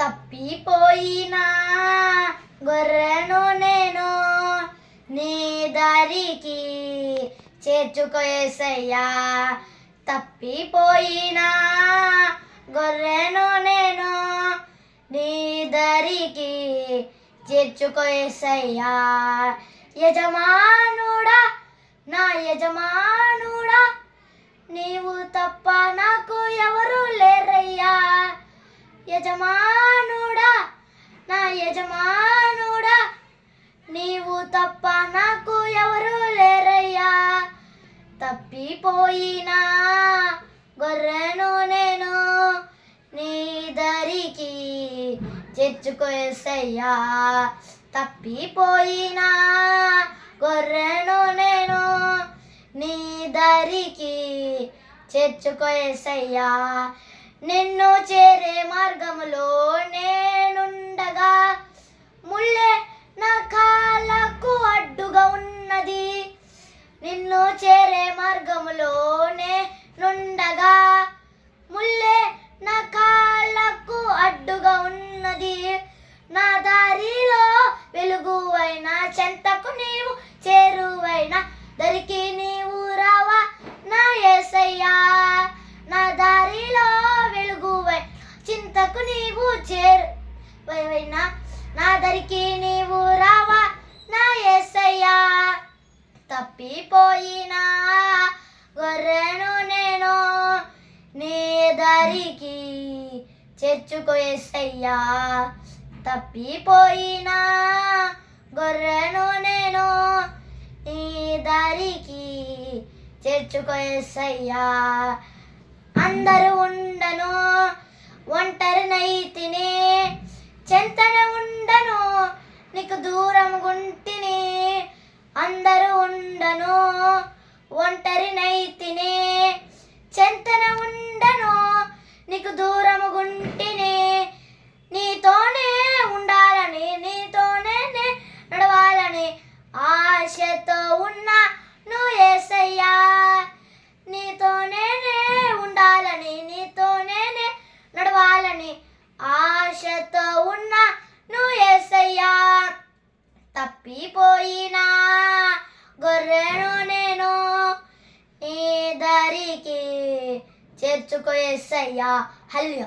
తప్పిపోయినా గొర్రెను నేను నీ దారికి చేర్చుకోసయ్యా తప్పిపోయినా గొర్రెను నేను నీ దారికి చేర్చుకోసయ్యా యజమానుడా నా యజమానుడా నీవు తప్ప యజమానుడా నా యజమానుడా నీవు తప్ప నాకు ఎవరు లేరయ్యా. తప్పిపోయినా గొర్రెను నేను నీదరికి చేర్చుకోసయ్యా తప్పిపోయినా గొర్రెను నేను నీదరికి చేర్చుకోసయ్యా నిన్ను చేరే మార్గములోనే చింతకు నీవు చేరువైనా నా దరికి నీవు రావా. నా ఏసయ్యా తప్పిపోయినా. గొర్రెను నేను నీ దరికి చేర్చుకో ఏసయ్యా. తప్పిపోయినా. గొర్రెను నేను నీ దరికి చేర్చుకో ఏసయ్యా. అందరూ ఉండను. ఒంటరినైతిని చెంతన ఉండను నీకు దూరం గుంటిని అందరూ ఉండను. ఒంటరినైతిని చెంతన ఉండను నీకు దూరము గుంటిని నీతోనే ఉండాలని నీతోనే నే నడవాలని ఆశతో ఉన్నా నువ్వు ఏసయ్యా నీతోనే నే ఉండాలని నీతోనే నే నడవాలని ఆశతో ఉన్నా నువ్వు ఏసయ్యా. తప్పిపోయినా గొర్రెను నేను నీ దరికి చేర్చుకోసయ్యా హల్యో